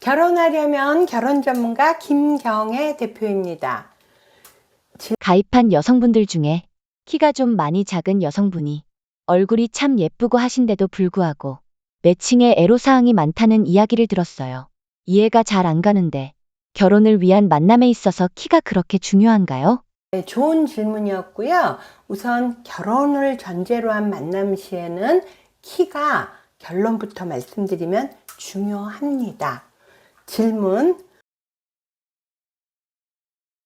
결혼하려면 결혼 전문가 김경애 대표입니다. 가입한 여성분들 중에 키가 좀 많이 작은 여성분이 얼굴이 참 예쁘고 하신데도 불구하고 매칭에 애로사항이 많다는 이야기를 들었어요. 이해가 잘 안 가는데 결혼을 위한 만남에 있어서 키가 그렇게 중요한가요? 네, 좋은 질문이었고요. 우선 결혼을 전제로 한 만남 시에는 키가 결론부터 말씀드리면 중요합니다. 질문.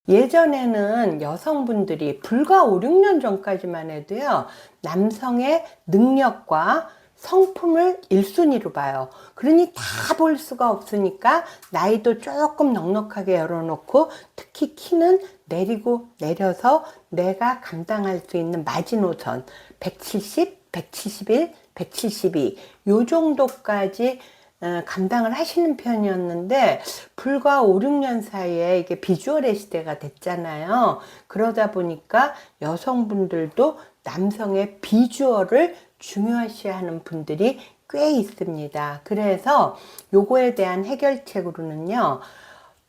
예전에는 여성분들이 불과 5, 6년 전까지만 해도요, 남성의 능력과 성품을 1순위로 봐요. 그러니 다 볼 수가 없으니까 나이도 조금 넉넉하게 열어놓고 특히 키는 내리고 내려서 내가 감당할 수 있는 마지노선 170, 171, 172, 요 정도까지 어, 감당을 하시는 편이었는데 불과 5, 6년 사이에 이게 비주얼의 시대가 됐잖아요. 그러다 보니까 여성분들도 남성의 비주얼을 중요시 하는 분들이 꽤 있습니다. 그래서 요거에 대한 해결책으로는요.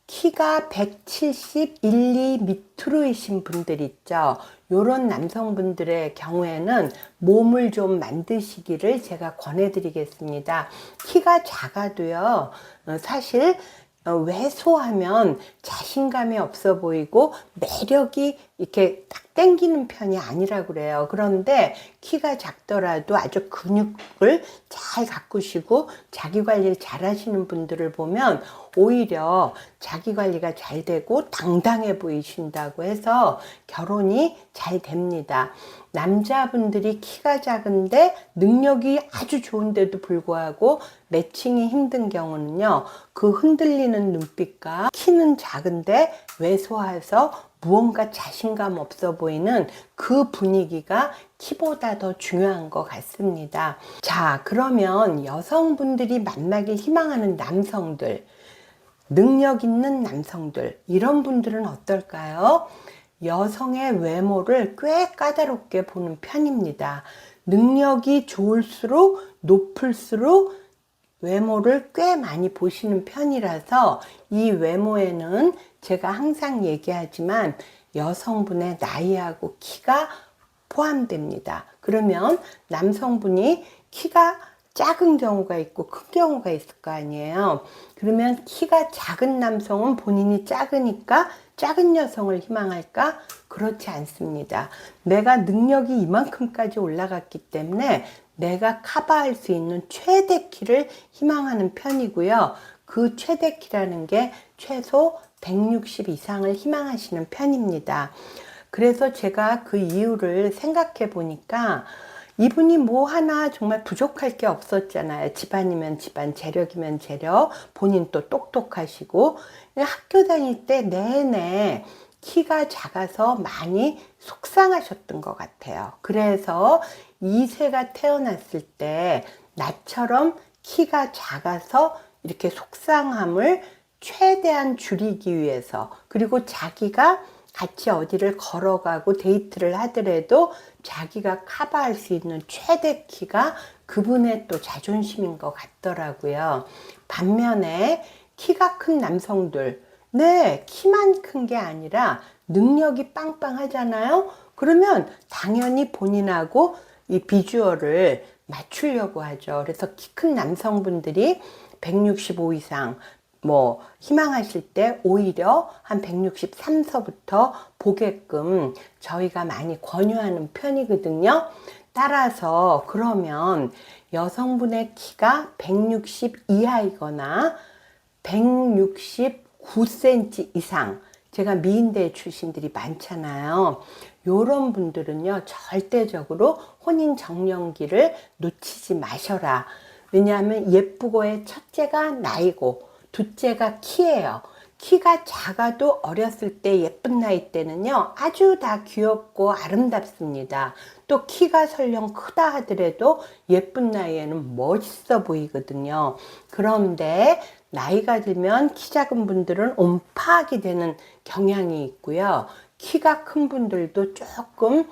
키가 171, 2 밑으로이신 분들 있죠. 요런 남성분들의 경우에는 몸을 좀 만드시기를 제가 권해드리겠습니다. 키가 작아도요, 어, 사실 어, 왜소하면 자신감이 없어 보이고 매력이 이렇게 딱 땡기는 편이 아니라 그래요. 그런데 키가 작더라도 아주 근육을 잘 가꾸시고 자기 관리를 잘 하시는 분들을 보면 오히려 자기 관리가 잘 되고 당당해 보이신다고 해서 결혼이 잘 됩니다. 남자분들이 키가 작은데 능력이 아주 좋은데도 불구하고 매칭이 힘든 경우는요, 그 흔들리는 눈빛과 키는 작은데 왜소해서 무언가 자신감 없어 보이는 그 분위기가 키보다 더 중요한 것 같습니다. 자, 그러면 여성분들이 만나길 희망하는 남성들, 능력 있는 남성들, 이런 분들은 어떨까요? 여성의 외모를 꽤 까다롭게 보는 편입니다. 능력이 좋을수록 높을수록 외모를 꽤 많이 보시는 편이라서 이 외모에는 제가 항상 얘기하지만 여성분의 나이하고 키가 포함됩니다. 그러면 남성분이 키가 작은 경우가 있고 큰 경우가 있을 거 아니에요. 그러면 키가 작은 남성은 본인이 작으니까 작은 여성을 희망할까? 그렇지 않습니다. 내가 능력이 이만큼까지 올라갔기 때문에 내가 커버할 수 있는 최대 키를 희망하는 편이고요. 그 최대 키라는 게 최소 160 이상을 희망하시는 편입니다. 그래서 제가 그 이유를 생각해 보니까 이분이 뭐 하나 정말 부족할 게 없었잖아요. 집안이면 집안, 재력이면 재력, 본인 또 똑똑하시고 학교 다닐 때 내내 키가 작아서 많이 속상하셨던 것 같아요. 그래서 이세가 태어났을 때 나처럼 키가 작아서 이렇게 속상함을 최대한 줄이기 위해서 그리고 자기가 같이 어디를 걸어가고 데이트를 하더라도 자기가 커버할 수 있는 최대 키가 그분의 또 자존심인 것 같더라고요. 반면에 키가 큰 남성들, 네, 키만 큰 게 아니라 능력이 빵빵하잖아요. 그러면 당연히 본인하고 이 비주얼을 맞추려고 하죠. 그래서 키 큰 남성분들이 165 이상, 뭐 희망하실 때 오히려 한 163서부터 보게끔 저희가 많이 권유하는 편이거든요. 따라서 그러면 여성분의 키가 160 이하이거나 169cm 이상 제가 미인대 출신들이 많잖아요. 요런 분들은요, 절대적으로 혼인 정년기를 놓치지 마셔라. 왜냐하면 예쁘고의 첫째가 나이고, 둘째가 키예요. 키가 작아도 어렸을 때 예쁜 나이 때는요, 아주 다 귀엽고 아름답습니다. 또 키가 설령 크다 하더라도 예쁜 나이에는 멋있어 보이거든요. 그런데 나이가 들면 키 작은 분들은 온파하게 되는 경향이 있고요. 키가 큰 분들도 조금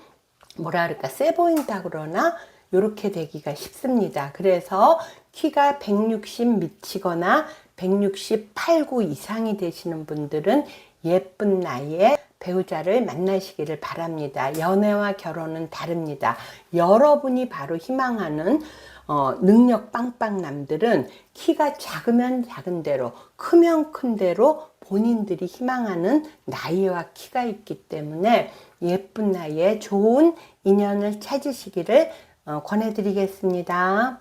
뭐라 그럴까 세 보인다 그러나 이렇게 되기가 쉽습니다. 그래서 키가 160 미치거나 168, 9 이상이 되시는 분들은 예쁜 나이에 배우자를 만나시기를 바랍니다. 연애와 결혼은 다릅니다. 여러분이 바로 희망하는 어, 능력 빵빵 남들은 키가 작으면 작은 대로, 크면 큰 대로 본인들이 희망하는 나이와 키가 있기 때문에 예쁜 나이에 좋은 인연을 찾으시기를 어, 권해드리겠습니다.